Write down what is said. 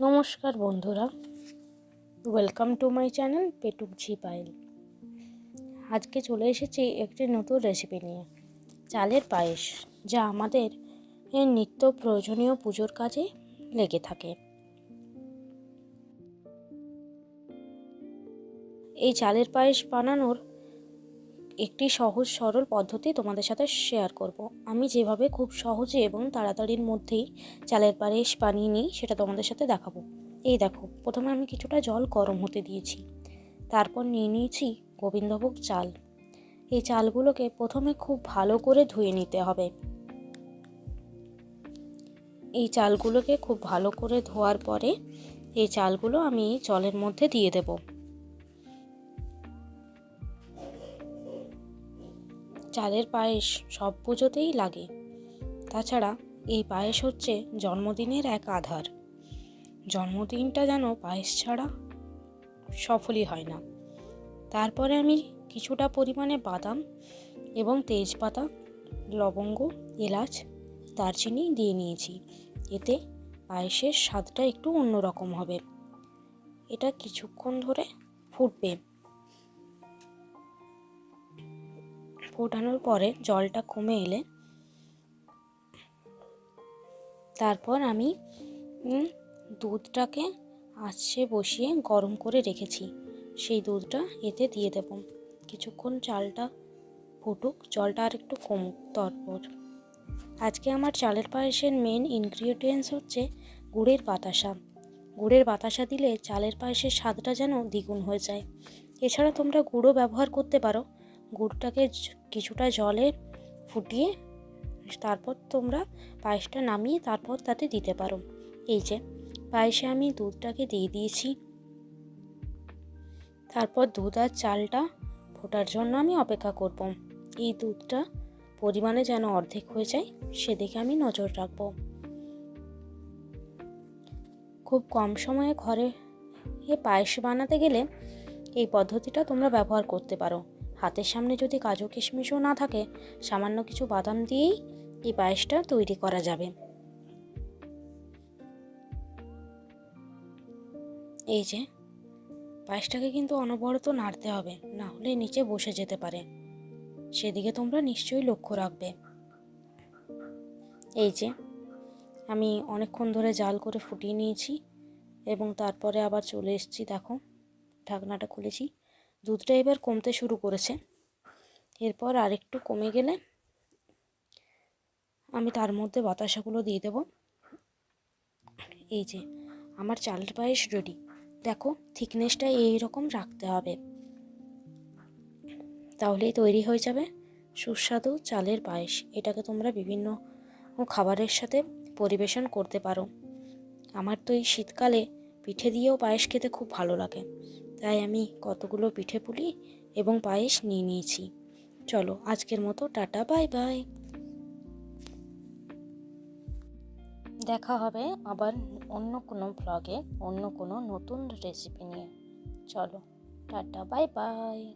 নমস্কার বন্ধুরা। Welcome to my channel পেটুক ঝি পায়েল আজকে চলে এসেছি একটি নতুন রেসিপি নিয়ে। চালের পায়েস, যা আমাদের নিত্য প্রয়োজনীয় পুজোর কাজে লেগে থাকে। এই চালের পায়েস বানানোর একটি সহজ, সরল পদ্ধতি তোমাদের সাথে শেয়ার করব। আমি যেভাবে খুব সহজে এবং তাড়াতাড়ির মধ্যেই চালের পায়েস বানিয়ে নিই, সেটা তোমাদের সাথে দেখাবো। এই দেখো, প্রথমে আমি কিছুটা জল গরম হতে দিয়েছি। তারপর নিয়ে নিয়েছি গোবিন্দভোগ চাল। এই চালগুলোকে প্রথমে খুব ভালো করে ধুয়ে নিতে হবে। এই চালগুলোকে খুব ভালো করে ধোয়ার পরে এই চালগুলো আমি জলের মধ্যে দিয়ে দেবো। চালের পায়েস সব পুজোতেই লাগে। তাছাড়া এই পায়েস হচ্ছে জন্মদিনের এক আধার। জন্মদিনটা যেন পায়েস ছাড়া সফলই হয় না। তারপরে আমি কিছুটা পরিমাণে বাদাম এবং তেজপাতা, লবঙ্গ, এলাচ, দারচিনি দিয়ে নিয়েছি। এতে পায়েসের স্বাদটা একটু অন্যরকম হবে। এটা কিছুক্ষণ ধরে ফুটবে। ফোটানোর পরে জলটা কমে এলে তারপর আমি দুধটাকে আঁচে বসিয়ে গরম করে রেখেছি। সেই দুধটা এতে দিয়ে দেব। কিছুক্ষণ চালটা ফুটুক, জলটা আর একটু কমুক তারপর। আজকে আমার চালের পায়েসের মেন ইনগ্রিডিয়েন্টস হচ্ছে গুড়ের বাতাসা। গুড়ের বাতাসা দিলে চালের পায়েসের স্বাদটা যেন দ্বিগুণ হয়ে যায়। এছাড়া তোমরা গুঁড়ো ব্যবহার করতে পারো। গুড়টাকে কিছুটা জলে ফুটিয়ে তারপর তোমরা পায়েসটা নামিয়ে তারপর তাতে দিতে পারো। এই যে, পায়েসে আমি দুধটাকে দিয়ে দিয়েছি। তারপর দুধ আর চালটা ফোটার জন্য আমি অপেক্ষা করব। এই দুধটা পরিমাণে যেন অর্ধেক হয়ে যায়, সেদিকে আমি নজর রাখব। খুব কম সময়ে ঘরে এ পায়েস বানাতে গেলে এই পদ্ধতিটা তোমরা ব্যবহার করতে পারো। হাতের সামনে যদি কাজু কিশমিশও না থাকে, সামান্য কিছু বাদাম দিয়েই এই পায়েসটা তৈরি করা যাবে। এই যে, পায়েসটাকে কিন্তু অনবরত নাড়তে হবে, না হলে নিচে বসে যেতে পারে। সেদিকে তোমরা নিশ্চয়ই লক্ষ্য রাখবে। এই যে, আমি অনেকক্ষণ ধরে জাল করে ফুটিয়ে নিয়েছি এবং তারপরে আবার চলে এসেছি, দেখো, ঢাকনাটা খুলেছি। দুধটা এবার কমতে শুরু করেছে। এরপর আরেকটু কমে গেলে আমি তার মধ্যে বাতাসাগুলো দিয়ে দেব। এই যে, আমার চালের পায়েস রেডি দেখো থিকনেসটা এইরকম রাখতে হবে। তাহলেই তৈরি হয়ে যাবে সুস্বাদু চালের পায়েস। এটাকে তোমরা বিভিন্ন খাবারের সাথে পরিবেশন করতে পারো। আমার তো এই শীতকালে পিঠে দিয়েও পায়েস খেতে খুব ভালো লাগে। তাই আমি কতগুলো পিঠে পুলি এবং পায়েস নিয়ে নিয়েছি। চলো, আজকের মতো টাটা, বাই বাই। দেখা হবে আবার অন্য কোনো ব্লগে অন্য কোনো নতুন রেসিপি নিয়ে। চলো, টাটা, বাই বাই।